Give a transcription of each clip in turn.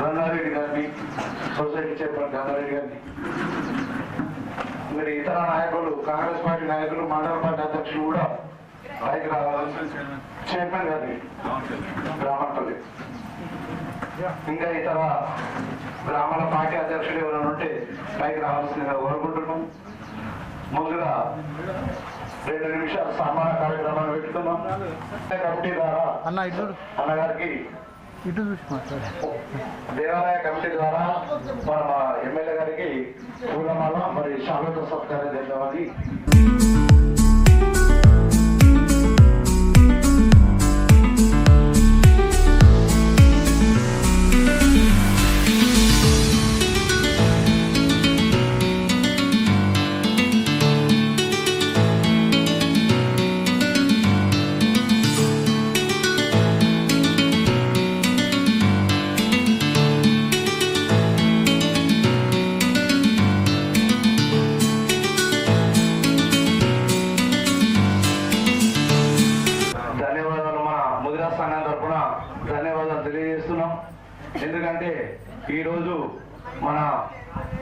గంగారెడ్డి గారిని society chairman Gangareddy గారిని. మరి ఇతర నాయకులు కాంగ్రెస్ పార్టీ నాయకులు మండల పార్టీ అధ్యక్షులు కూడా పైకి రావాల్సి చైర్మన్ గారిని గ్రామంపల్లి ఇంకా ఇతర గ్రామాల పార్టీ అధ్యక్షులు ఎవరైనా ఉంటే పైకి రావాల్సిందిగా కోరుకుంటున్నాం. ముందుగా రెండు నిమిషాలు సన్మాన కార్యక్రమాలు పెట్టుకున్నాం కమిటీ ద్వారా అన్నగారికి ఇటు చూసి మాట్లాడారు దేవాలయ కమిటీ ద్వారా మన ఎమ్మెల్యే గారికి పూలమాల మరి స్వాగత సత్కారం చేద్దామని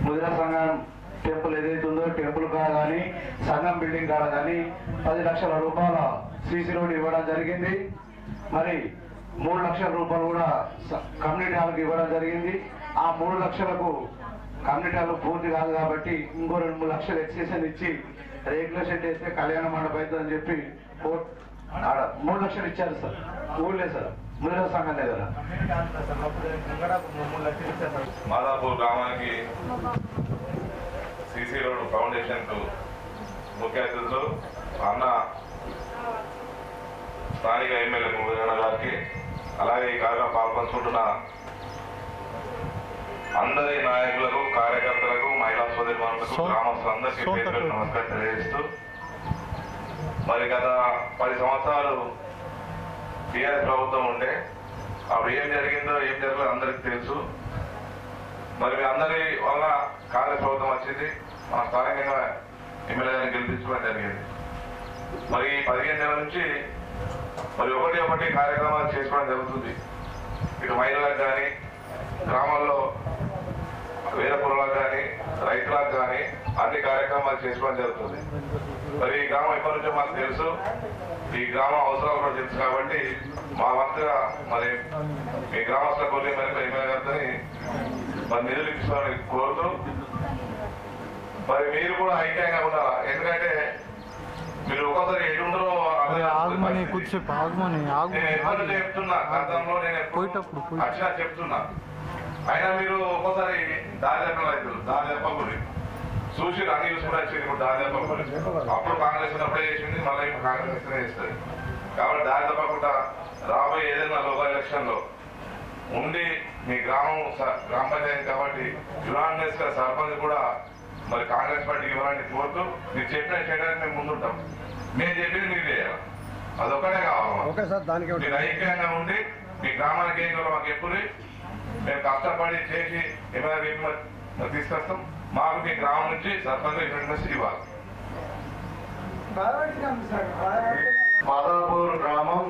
ముదిర సంఘం టెంపుల్ ఏదైతే ఉందో టెంపుల్ కాడ కానీ సంఘం బిల్డింగ్ కాడ కానీ పది లక్షల రూపాయల సీసీ రోడ్ ఇవ్వడం జరిగింది. మరి మూడు లక్షల రూపాయలు కూడా కమ్యూనిటీ హాల్కి ఇవ్వడం జరిగింది. ఆ మూడు లక్షలకు కమ్యూనిటీ హాల్ పూర్తి కాదు కాబట్టి ఇంకో రెండు మూడు లక్షలు ఎక్స్టెన్షన్ ఇచ్చి రేకుల షెడ్ వేస్తే కళ్యాణ మండపం అవుతుందని చెప్పి కోర్టు మూడు లక్షలు ఇచ్చారు సార్. ఊళ్ళే సార్. ముదిరా సంఘం దగ్గర మాదాపూర్ గ్రామానికి సిసి రోడ్ ఫౌండేషన్కు ముఖ్య అతిథులు అన్న స్థానిక ఎమ్మెల్యే మురళీధర గారికి అలాగే ఈ కార్యక్రమం పాల్పంచుకుంటున్న అందరి నాయకులకు కార్యకర్తలకు మహిళా సోదరిమణులకు గ్రామస్తులందరికీ. నమస్కారం తెలియజేస్తూ మరి గత పది సంవత్సరాలు బీఆర్ ప్రభుత్వం ఉండే. అప్పుడు ఏం జరిగిందో ఏం జరగలేదు అందరికీ తెలుసు. మరి మీ అందరి వల్ల కాంగ్రెస్ ప్రభుత్వం వచ్చింది. మన స్థానికంగా ఎమ్మెల్యే గెలిపించుకోవడం జరిగింది. మరి ఈ పదిహేను నెలల నుంచి మరి ఒకటి ఒకటి కార్యక్రమాలు చేసుకోవడం జరుగుతుంది. ఇటు మహిళలకు కానీ గ్రామాల్లో వేరే కానీ రైతులకు కానీ అన్ని కార్యక్రమాలు చేసుకోవడం జరుగుతుంది. మరి ఈ గ్రామం ఎప్పటి నుంచో మాకు తెలుసు. ఈ గ్రామం అవసరాలు కూడా తెలుసు కాబట్టి మా వంతుగా మరి మీ గ్రామస్తుల మేరకు ఎమ్మెల్యే గారితో మరి నిధులు ఇప్పించాలని కోరుతూ మరి మీరు కూడా ఐక్యంగా ఉండాలా? ఎందుకంటే మీరు ఒక్కోసారి ఎటుండరో అరే ఆగమని కూర్చోపు ఆగమని చెప్తున్నా గతంలో నేను పోయేటప్పుడు. అక్షర చెప్తున్నా. అయినా మీరు ఒక్కోసారి దారి చెప్పలేదు దారి చెప్పకూడదు చూసి అన్ని చూసుకుంటే వచ్చింది ఇప్పుడు దారి చెప్పకూడదు అప్పుడు కాంగ్రెస్ ఉన్నప్పుడే చేసింది మళ్ళీ ఇప్పుడు కాంగ్రెస్ ఇస్తేనే చేస్తుంది. కాబట్టి దారి తప్పకుండా రాబోయే ఏదైనా లోకల్ ఎలక్షన్లో ఉండి మీ గ్రామం గ్రామ పంచాయతీ కాబట్టి యునానిమస్గా సర్పంచ్ కూడా మరి కాంగ్రెస్ పార్టీకి ఇవ్వాలని కోరుతూ మీరు చెప్పిన చేయడానికి మేము ముందుంటాం. మేము చెప్పింది మీరు చేయాలి. అదొక్కటే కావాలి ఐక్యంగా ఉండి మీ గ్రామానికి ఏం కావాలో మాకు ఎప్పుడు మేము కష్టపడి చేసి ఏమైనా తీసుకొస్తాం. మాకు మీ గ్రామం నుంచి సర్పంచ్ ఇవ్వాలి. మాదాపూర్ గ్రామం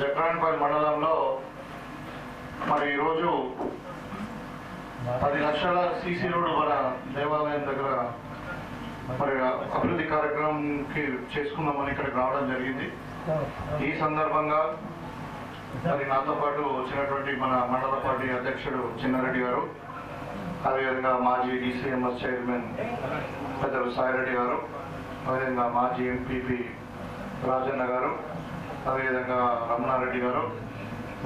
జగ్రాన్పల్లి మండలంలో మరి ఈరోజు పది లక్షల సీసీ రోడ్డు మన దేవాలయం దగ్గర మరి అభివృద్ధి కార్యక్రమంకి చేసుకుందామని ఇక్కడికి రావడం జరిగింది. ఈ సందర్భంగా మరి నాతో పాటు వచ్చినటువంటి మన మండల పార్టీ అధ్యక్షుడు చిన్నారెడ్డి గారు అదేవిధంగా మాజీ డిసిఎంఎస్ చైర్మన్ పెద్దలు సాయిరెడ్డి గారు అదేవిధంగా మాజీ ఎంపీపీ రాజన్న గారు అదేవిధంగా రమణారెడ్డి గారు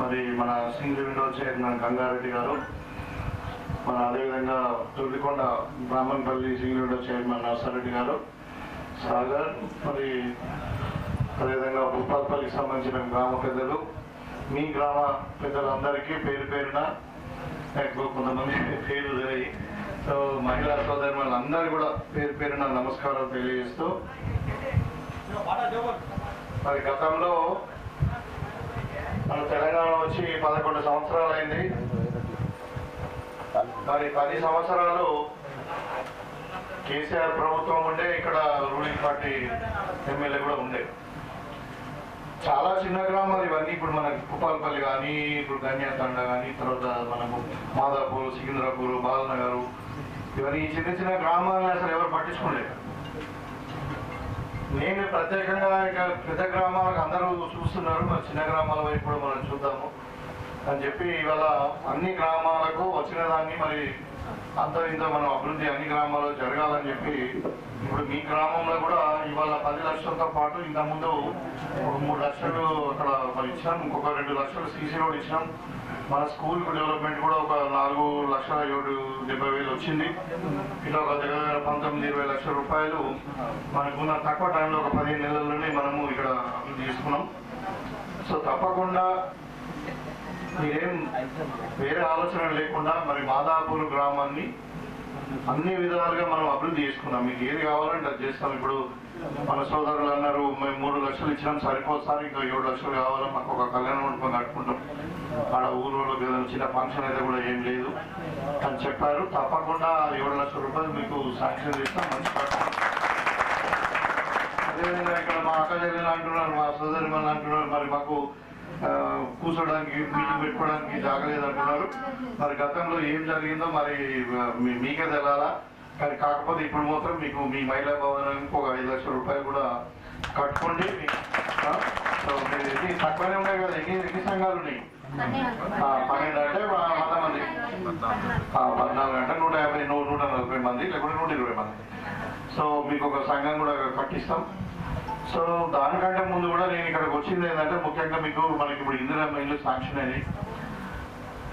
మరి మన సింగిల్ విండో చైర్మన్ గంగారెడ్డి గారు మన అదేవిధంగా Turdikonda Brahmanapalli single window chairman Narsareddy గారు సాగర్ మరి అదేవిధంగా భూపాల్పల్లికి సంబంధించిన గ్రామ పెద్దలు మీ గ్రామ పెద్దలందరికీ పేరు పేరున నాకు కొంతమంది పేరు తెలియ సో మహిళా సోదరులు అందరూ కూడా పేరు పేరున నమస్కారం తెలియజేస్తూ మరి గతంలో మన తెలంగాణ వచ్చి పదకొండు సంవత్సరాలు అయింది మరి పది సంవత్సరాలు కేసీఆర్ ప్రభుత్వం ఉండే ఇక్కడ రూలింగ్ పార్టీ ఎమ్మెల్యే కూడా ఉండే. చాలా చిన్న గ్రామాలు ఇవన్నీ. ఇప్పుడు మన కుప్పాలపల్లి కానీ ఇప్పుడు గన్యాతండ కానీ తర్వాత మనకు మాదాపూర్ సికింద్రాపూర్ బాలనగర్ ఇవన్నీ చిన్న చిన్న గ్రామాలను అసలు ఎవరు పట్టించుకోలేదు. నేను ప్రత్యేకంగా ఇక పెద్ద గ్రామాలకు అందరూ చూస్తున్నారు. మన చిన్న గ్రామాల వైపు కూడా మనం చూద్దాము అని చెప్పి ఇవాళ అన్ని గ్రామాలకు వచ్చిన దాన్ని మరి అంత ఇంత మనం అభివృద్ధి అన్ని గ్రామాల్లో జరగాలని చెప్పి ఇప్పుడు మీ గ్రామంలో కూడా ఇవాళ పది లక్షలతో పాటు ఇంత ముందు ఒక మూడు లక్షలు అక్కడ ఇచ్చాం ఇంకొక రెండు లక్షలు సీసీ రోడ్ ఇచ్చాం మన స్కూల్ డెవలప్మెంట్ కూడా ఒక నాలుగు లక్షల ఏడు డెబ్బై వేలు వచ్చింది. ఇట్లా ఒక దగ్గర దగ్గర పంతొమ్మిది ఇరవై లక్షల రూపాయలు మనకున్న తక్కువ టైంలో ఒక పదిహేను నెలల్లోనే మనము ఇక్కడ తీసుకున్నాం సో తప్పకుండా మీరేం వేరే ఆలోచన లేకుండా మరి మాదాపూర్ గ్రామాన్ని అన్ని విధాలుగా మనం అభివృద్ధి చేసుకున్నాం. మీకు ఏది కావాలంటే అది చేస్తాం. ఇప్పుడు మన సోదరులు అన్నారు మేము మూడు లక్షలు ఇచ్చినాం సరిపోతారు ఇంకా ఏడు లక్షలు కావాలా? మాకు ఒక కళ్యాణ మండపం కట్టుకుంటాం. ఆడ ఊళ్ళో ఏదైనా చిన్న ఫంక్షన్ అయితే కూడా ఏం లేదు. అని చెప్పారు. తప్పకుండా ఏడు లక్షల రూపాయలు మీకు శాంక్షన్ చేస్తాం. మంచి అదేవిధంగా ఇక్కడ మా అక్క చెల్లెలు అంటున్నారు మా సోదరి మన అంటున్నారు. మరి మాకు కూర్చోడానికి మీటింగ్ పెట్టుకోవడానికి జాగలేదు అంటున్నారు. మరి గతంలో ఏం జరిగిందో మరి మీకే తెలాలా కానీ కాకపోతే ఇప్పుడు మాత్రం మీకు మీ మహిళా భవనానికి ఒక ఐదు లక్షల రూపాయలు కూడా కట్టుకోండి. సో మీరు తక్కువనే ఉన్నాయి కదా ఎన్ని ఎన్ని సంఘాలు ఉన్నాయి? పన్నెండు అంటే వంద మంది. పద్నాలుగు అంటే నూట యాభై నూట నలభై మంది లేకుంటే నూట ఇరవై మంది. సో మీకు ఒక సంఘం కూడా కట్టిస్తాం. సో దానికంటే ముందు కూడా నేను ఇక్కడికి వచ్చింది ఏంటంటే ముఖ్యంగా మీకు మనకి ఇప్పుడు ఇందిరా ఇల్లు శాంక్షన్ అని.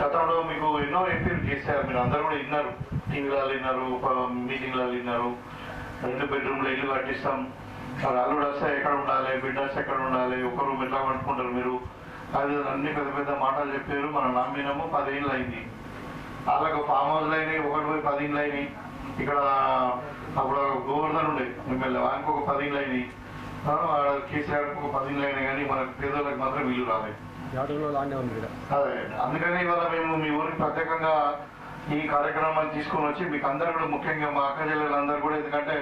గతంలో మీకు ఎన్నో ఎంపీలు చేశారు మీరు అందరూ కూడా విన్నారు. టీవీలలో విన్నారు మీటింగ్లలో విన్నారు. రెండు బెడ్రూమ్లో ఇల్లు కట్టిస్తాం. మరి అల్లుడు వస్తే ఎక్కడ ఉండాలి బిడ్డస్ ఎక్కడ ఉండాలి ఒక రూమ్ ఎట్లా పట్టుకుంటారు మీరు? అది అన్ని పెద్ద పెద్ద మాటలు చెప్పారు మనం నమ్మినాము పదేళ్ళు అయింది. వాళ్ళకు ఫామ్ హౌస్లు అయినాయి ఒకటి పోయి పదిండ్లు అయినాయి. ఇక్కడ అప్పుడు గోవర్ధన్ ఉండే ఎమ్మెల్యే. వానికి ఒక పదిండ్లు అయినాయి. ఆడ కేసీఆర్ ఒక పదిండ్లు అయినాయి కానీ మన పేదోళ్ళకి మాత్రం ఇల్లు రాలేదు. అదే. అందుకని ఇవాళ మేము మీ ఊరికి ప్రత్యేకంగా ఈ కార్యక్రమాన్ని తీసుకొని వచ్చి మీకు అందరు కూడా ముఖ్యంగా మా అక్క చెల్లెలందరూ కూడా ఎందుకంటే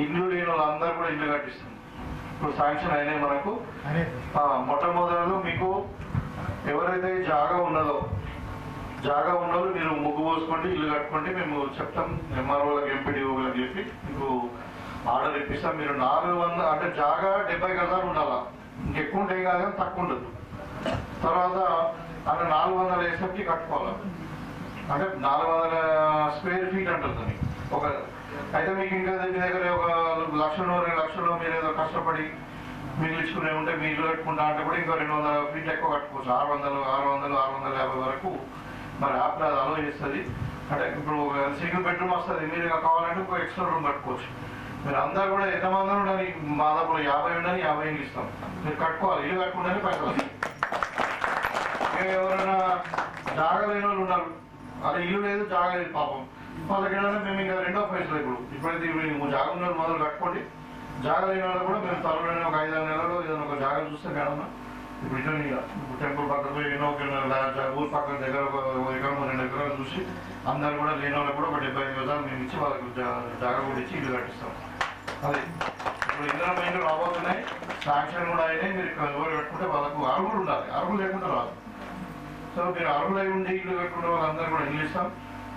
ఇల్లు లేని వాళ్ళందరూ కూడా ఇల్లు కట్టిస్తుంది ఇప్పుడు శాంక్షన్ అయినాయి మనకు. ఆ, మొట్టమొదలు మీకు ఎవరైతే జాగా ఉన్నదో జాగా ఉన్నోళ్ళు మీరు ముగ్గు పోసుకోండి ఇల్లు కట్టుకోండి మేము చెప్తాం. ఎంఆర్ఓలకు ఎంపీడీఓలకు చెప్పి మీకు ఆర్డర్ ఇప్పిస్తాం మీరు నాలుగు వందల అంటే జాగా డెబ్బై గజాలు ఉండాలా? ఇంకెక్కువ ఉంటాయి కాదు కానీ తక్కువ ఉండదు. తర్వాత అంటే నాలుగు వందల ఎస్ఎఫ్టీ కట్టుకోవాలి? అంటే నాలుగు వందల స్క్వేర్ ఫీట్ అంటారు దాన్ని. ఒక అయితే మీకు ఇంకా మీ దగ్గర ఒక లక్షలో రెండు లక్షల్లో మీరు ఏదో కష్టపడి మిగిలించుకునే ఉంటే మీ ఇల్లు కట్టుకుంటా అంటే కూడా ఇంకో రెండు వందల ఫీట్లు ఎక్కువ కట్టుకోవచ్చు. ఆరు వందలు ఆరు వందలు ఆరు వందల యాభై వరకు మరి యాప్లో అది అలో చేస్తుంది. అంటే ఇప్పుడు సింగిల్ బెడ్రూమ్ వస్తుంది. మీరు కావాలంటే ఇంకో ఎక్స్ట్రా రూమ్ కట్టుకోవచ్చు. మీరు అందరూ కూడా ఎంతమంది ఉండని మా దగ్గర యాభై ఉండని యాభై ఇస్తాం. మీరు కట్టుకోవాలి. ఇల్లు కట్టుకుంటేనే పెట్టాలి ఎవరైనా జాగా లేని వాళ్ళు ఉన్నారు. అదే ఇల్లు లేదు జాగలేదు పాపం. వాళ్ళకి ఏంటంటే మేము ఇంకా రెండో ఫైస్లో ఇప్పుడు. ఇప్పుడైతే ఇప్పుడు ఉన్న మొదలు కట్టుకోండి. జాగా లేని వాళ్ళు కూడా మేము త్వరలోనే ఒక ఐదు ఆరు ఏదైనా ఒక జాగ చూస్తే మేడం ఇప్పుడు ఇట్లా ఇప్పుడు టెంపుల్ పక్కకు పోయి ఎన్నో ఒక ఊరు పక్కన దగ్గర ఒక ఎకరం రెండు ఎకరాలు చూసి అందరు కూడా లేని వాళ్ళకి కూడా ఒక డెబ్బై ఐదు మేము ఇచ్చి వాళ్ళకి జాగ కూడా ఇచ్చి ఇల్లు కట్టిస్తాం. అది. ఇప్పుడు ఇందిరా మైండ్లు రాబోతున్నాయి. సాంక్షన్ కూడా అయినాయి మీరు ఇక్కడ ఎవరు కట్టుకుంటే వాళ్ళకు అర్హులు ఉండాలి. అర్హులు లేకుండా రాదు. సో మీరు అర్హులై ఉండి ఇల్లు కట్టుకున్న వాళ్ళందరూ కూడా ఇల్లు ఇస్తాం.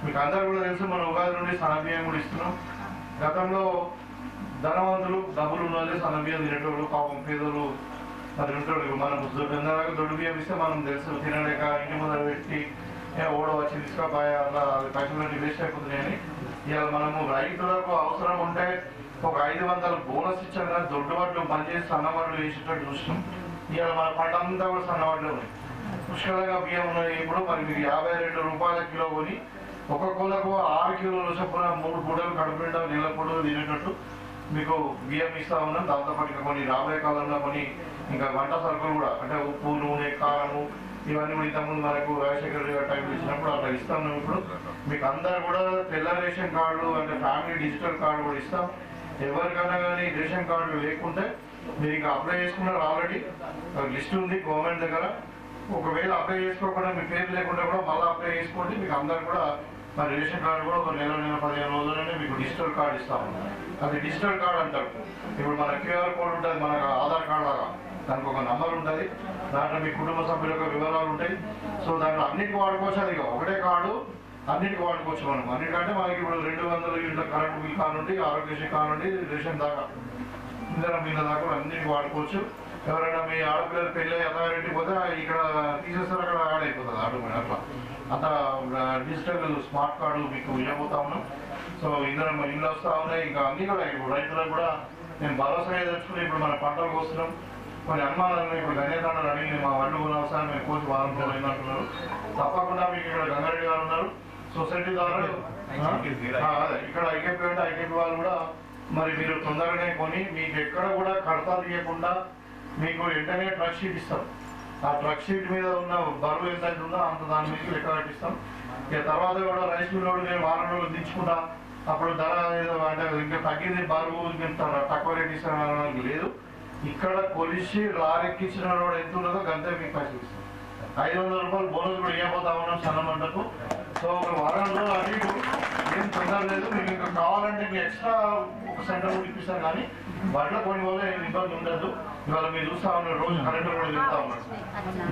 మీకు అందరూ కూడా తెలుసు మన ఉగాది నుండి సనబియ్యం కూడా ఇస్తున్నాం. గతంలో ధనవంతులు డబ్బులు ఉన్న వాళ్ళే సన్నబియ్యం తినేటోళ్ళు పాపం పేదలు మరి ఉంటాడు మనం దొడ్డు దొడ్డు బియ్యం ఇస్తే మనం తెలుసు తినలేక ఇంటి ముందర పెట్టి ఓడ వచ్చి తీసుకపోయా అలా అది పైసలు వేస్ట్ అయిపోతున్నాయని. ఇవాళ మనము రైతులకు అవసరం ఉంటే ఒక ఐదు వందల బోనస్ ఇచ్చారు కానీ దొడ్డు వడ్లు పనిచేసి సన్నవడ్లు వేసేటట్టు చూసినాం. ఇవాళ మన పంట అంతా కూడా సన్నవడ్లు ఉన్నాయి. పుష్కలంగా బియ్యం ఉన్నాయి ఇప్పుడు మరి మీరు యాభై రెండు రూపాయల కిలో కొని ఒక కూలకు ఆరు కిలోల చొప్పున మూడు పూటలు కడుపు నీళ్ళ పూటలు తినేటట్టు మీకు బియ్యం ఇస్తా ఉన్నాం. దాంతోపాటు ఇంకా కొన్ని రాబోయే కాలంలో కొన్ని ఇంకా వంట సరుకులు కూడా అంటే ఉప్పు నూనె కారము ఇవన్నీ కూడా ఇంతకుముందు మనకు రాజశేఖర రెడ్డి గారు టైం ఇచ్చినప్పుడు అట్లా ఇస్తాం ఇప్పుడు. మీకు అందరు కూడా తెల్ల రేషన్ కార్డు అంటే ఫ్యామిలీ డిజిటల్ కార్డు కూడా ఇస్తాం. ఎవరికైనా కానీ రేషన్ కార్డు లేకుంటే మీరు ఇంకా అప్లై చేసుకున్నారు ఆల్రెడీ లిస్ట్ ఉంది గవర్నమెంట్ దగ్గర. ఒకవేళ అప్లై చేసుకోకుండా మీ పేరు లేకుండా కూడా మళ్ళీ అప్లై చేసుకోండి. మీకు అందరు కూడా మరి రేషన్ కార్డు కూడా ఒక నెల నెల పదిహేను రోజులనే మీకు డిజిటల్ కార్డు ఇస్తాము అది డిజిటల్ కార్డు అంటారు. ఇప్పుడు మన క్యూఆర్ కోడ్ ఉంటుంది మన ఆధార్ కార్డు లాగా. దానికి ఒక నంబర్ ఉంటుంది. దాంట్లో మీ కుటుంబ సభ్యుల యొక్క వివరాలు ఉంటాయి. సో దాంట్లో అన్నిటికి వాడుకోవచ్చు అది ఒకటే కార్డు అన్నిటికి వాడుకోవచ్చు మనం. అన్నిటికంటే మనకి ఇప్పుడు రెండు వందల ఇంట్లో కరెంట్ బిల్ కానుండి ఆరోగ్యశ్రీ కానుండి రేషన్ దాకా ఇంధనం బిల్ల దాకా అన్నిటికీ అన్నిటికి వాడుకోవచ్చు. ఎవరైనా మీ ఆడపిల్లలు పెళ్ళి అథారిటీ పోతే ఇక్కడ తీసేస్తారు అక్కడ యాడ్ అయిపోతుంది ఆటోమేటిక్ అట్లా. అంత డిజిటల్ స్మార్ట్ కార్డు మీకు ఇవ్వబోతా ఉన్నాం. సో ఇంధనం ఇల్లు వస్తూ ఉన్నాయి. ఇంకా అన్ని కూడా ఇప్పుడు రైతులకు కూడా నేను భరోసా తెచ్చుకుని ఇప్పుడు మన పంటలు కోస్తున్నాం కొన్ని అనుమానాలు ఇప్పుడు గణేతాండలు అడిగి మా వాళ్ళు అవసరం మేము కోసి వారం రోజులు అయిందంటున్నారు. తప్పకుండా మీకు ఇక్కడ గంగారెడ్డి గారు ఉన్నారు. సొసైటీ ద్వారా ఇక్కడ ఐకేపీ అంటే ఐకేపీ వాళ్ళు కూడా. మరి మీరు తొందరగానే కొని మీకు ఎక్కడ కూడా కడతాలు తీయకుండా మీకు వెంటనే ట్రక్ షీట్ ఇస్తాం. ఆ ట్రక్ షీట్ మీద ఉన్న బరువు ఎంత ఉందో అంత దాని మీద లెక్క కట్టిస్తాం. ఇక తర్వాత కూడా రైస్ మిల్ నేను వారం రోజులు దించుకుంటా అప్పుడు ధర అంటే ఇంకా తగ్గింది బరువు ఇంత తక్కువ రేట్ ఇస్తాను లేదు. ఇక్కడ కొలిసి లారెక్కించిన వాడు ఎంత ఉన్నదో గంతే మీకు పైసలు ఇస్తాం ఐదు వందల రూపాయలు బోనస్ కూడా ఇవ్వబోతా ఉన్నాం సన్న మంటకు సో ఒక వారంలో అది ఏం తొందర లేదు. మీకు ఇంకా కావాలంటే మీకు ఎక్స్ట్రా ఒక సెంటర్ కూడా ఇప్పిస్తాం కానీ బట్ల కొన్ని వల్ల ఏం ఇబ్బంది ఉండదు. ఇవాళ మీరు చూస్తా ఉన్నారు రోజు కరెంట్ కూడా తిరుగుతా ఉన్నారు.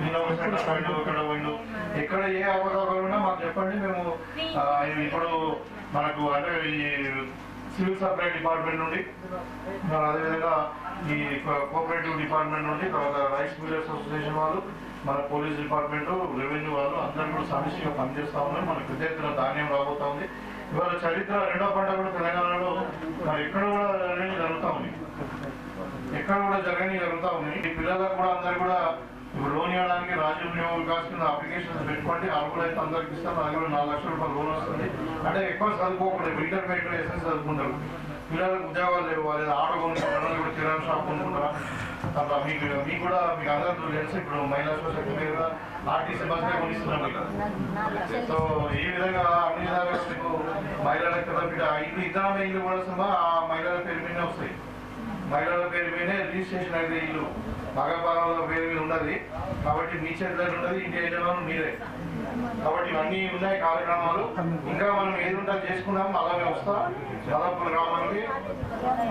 నిన్న ఒక సెంటర్ పోయిండు ఇక్కడ పోయిండు. ఎక్కడ ఏ అవగాహన ఉన్నా మాకు చెప్పండి. మేము ఇప్పుడు మనకు అంటే ఈ సివిల్ సప్లై డిపార్ట్మెంట్ నుండి అదేవిధంగా ఈ కోఆపరేటివ్ డిపార్ట్మెంట్ నుండి తర్వాత రైస్ మిల్లర్స్ అసోసియేషన్ వాళ్ళు మన పోలీస్ డిపార్ట్మెంట్ రెవెన్యూ వాళ్ళు అందరూ కూడా సమిష్టిగా పనిచేస్తా ఉన్నారు మనకు పెద్ద ఎత్తున ధాన్యం రాబోతా ఉంది. ఇవాళ చరిత్ర రెండో పంట కూడా తెలంగాణలో ఎక్కడ కూడా జరగని జరుగుతూ ఉంది. ఎక్కడ కూడా జరగని జరుగుతూ ఉన్నాయి ఈ పిల్లలకు కూడా అందరు కూడా ఇప్పుడు లోన్ ఇవ్వడానికి రాజీవ్ నియమ వికాస్ కింద అప్లికేషన్స్ పెట్టుకోండి. అర్హులు అయితే అందరికి ఇస్తారు. అది కూడా నాలుగు లక్షల రూపాయలు లోన్ వస్తుంది. అంటే ఎక్కువ చదువుకోకూడదు. ఇంటర్మీడియట్ ఎస్ఎస్ చదువుకుంటారు పిల్లలకు ఉద్యోగాలు లేవు వాళ్ళు ఆటో కొనుక్కుంటారు ఇప్పుడు కిరాణా షాప్ కొనుక్కుంటారా? అట్లా మీకు మీకు కూడా మీకు అందరూ తెలుసు ఇప్పుడు మహిళా సొసైటీ మీద ఆర్టీసీ బస్ కొనిస్తున్నాం సో ఈ విధంగా అన్ని విధాలుగా మీకు మహిళలకు కదా బిడ్డ ఇల్లు ఇద్దరు ఇల్లు కూడా ఆ మహిళల పేరు మీదనే వస్తాయి. మహిళల పేరు మీదనే రిజిస్ట్రేషన్ అయితే ఇల్లు. మగపాల పేరు ఉన్నది. కాబట్టి మీ చేతిలో ఉన్నది ఇంటి యజమానులు మీరే. కాబట్టి ఇవన్నీ ఉన్నాయి కార్యక్రమాలు. ఇంకా మనం ఏది ఉంటే చేసుకున్నాం చేసుకున్నాం అలాగే వస్తా. దాదాపు గ్రామానికి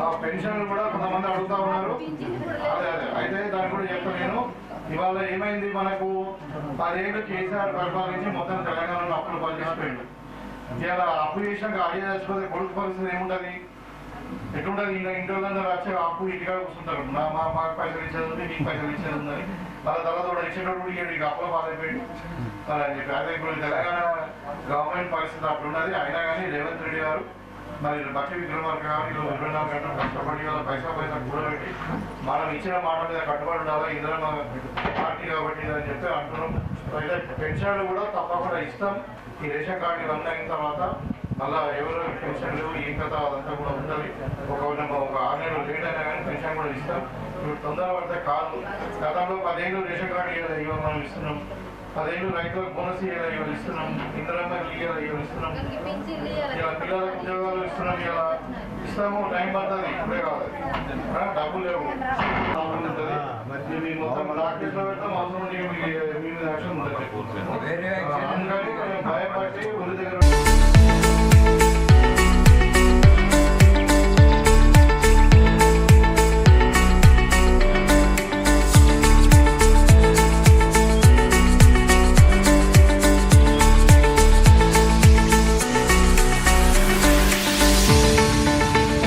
ఆ పెన్షన్లు కూడా కొంతమంది అడుగుతా ఉన్నారు. అదే అదే. అయితే దాన్ని కూడా చెప్తాను నేను. ఇవాళ ఏమైంది మనకు? పదేళ్ళు కేసీఆర్ పరిపాలించి మొత్తం తెలంగాణలో అప్పులు పనిచేసిపోయింది ఇవాళ అప్పు చేసినాక అడిగి చచ్చిపోతే కొడుకు పరిస్థితి ఏముంటుంది? ఎటుంటది ఇంకా ఇంటి వాళ్ళందరూ వచ్చే అప్పు ఇంటికాడ కూర్చుంటారు. నా మా మాకు పైసలు ఇచ్చేది ఉంది మీకు పైసలు ఇచ్చేది ఉందని వాళ్ళ తర్వాత కూడా ఇచ్చేటప్పుడు ఇక ఇక అప్పుల పాలైపోయింది మరి అని చెప్పి అదే ఇప్పుడు తెలంగాణ గవర్నమెంట్ పరిస్థితి అప్పుడు ఉన్నది. అయినా కానీ రేవంత్ రెడ్డి గారు మరి బట్టి విక్రమార్క గారు ఇరవై నాలుగు గంటలు కష్టపడి వాళ్ళ పైసా పైసా కూడబెట్టి మనం ఇచ్చిన మాట మీద కట్టుబడి ఉండాలి? ఇందులో పార్టీ కాబట్టి అని చెప్పి అంటున్నాం. అయితే పెన్షన్లు కూడా తప్పకుండా ఇస్తాం. ఈ రేషన్ కార్డు ఇవన్నీ అయిన తర్వాత మళ్ళా ఎవరు పెన్షన్లు ఏం కథ అదంతా కూడా ఉండాలి ఒక ఒక ఆరు నెలలు లేట్ అయినా కానీ పెన్షన్ కూడా ఇస్తాం ఇప్పుడు తొందర పడితే కాదు. గతంలో పదిహేను రేషన్ కార్డు ఇవ్వాలి ఇవాళ మనం ఇస్తున్నాం. పదిహేను రైతులకు బోనస్ ఇవ్వాలి ఇవాళ ఇస్తున్నాం. ఇంద్రమ్మ ఇవ్వాలి ఇవాళ ఇస్తున్నాం. ఇలా పిల్లలకు ఉద్యోగాలు ఇస్తున్నాం ఇలా ఇస్తాము టైం పడుతుంది ఇప్పుడే కావాలి ఆ, డబ్బులు లేవు. ఉంటుంది మొత్తం పెడతాం మీ మీద యాక్షన్ ఉంటుంది. అందుకని భయపడి ఊరి దగ్గర